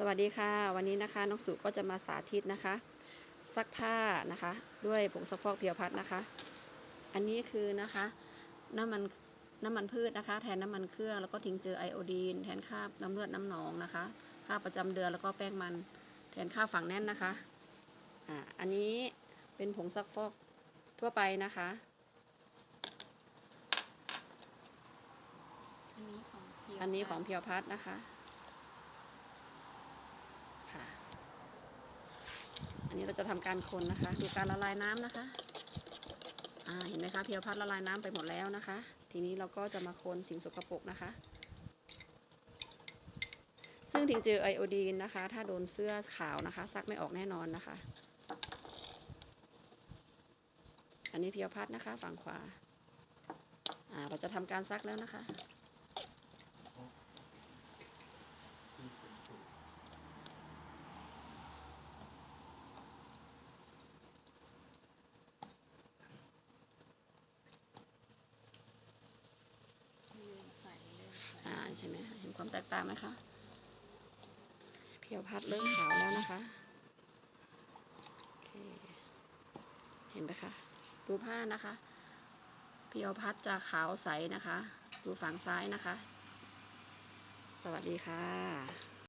สวัสดีค่ะ วันนี้นะคะน้องสุก็จะมาสาธิตนะคะ ซักผ้านะคะ ด้วยผงซักฟอกเพียวพัดนะคะ อันนี้คือนะคะน้ำมันน้ำมันพืชนะคะ แทนน้ำมันเครื่องแล้วก็ทิ้งเจอไอโอดีน แทนค่าบน้ำเลือดน้ำหนองนะคะ ค่าบประจำเดือนแล้วก็แป้งมัน แทนค่าบฝังแน่นนะคะอ่าอันนี้เป็นผงซักฟอกทั่วไปนะคะ อันนี้ของเพียวอันนี้ของเพียวพัดนะคะค่ะ อันนี้ เราจะทำการคนนะคะ ดูการละลายน้ำนะคะอ่าเห็นไหมคะเพียวพัดละลายน้ำไปหมดแล้วนะคะ ทีนี้เราก็จะมาคนสิ่งสกปรกนะคะ ซึ่งทิงเจอไอโอดีนนะคะ ถ้าโดนเสื้อขาวนะคะ ซักไม่ออกแน่นอนนะคะ อันนี้เพียวพัดนะคะ ฝั่งขวาอ่าเราจะทำการซักแล้วนะคะ ลืมใส่ลืม ใส่อ่าใช่ไหมคะเห็นความแตกต่างไหมคะเพียวพัดเริ่มขาวแล้วนะคะโอเคเห็นไหมคะดูผ้านะคะเพียวพัดจะขาวใสนะคะ ดูฝั่งซ้ายนะคะ สวัสดีค่ะ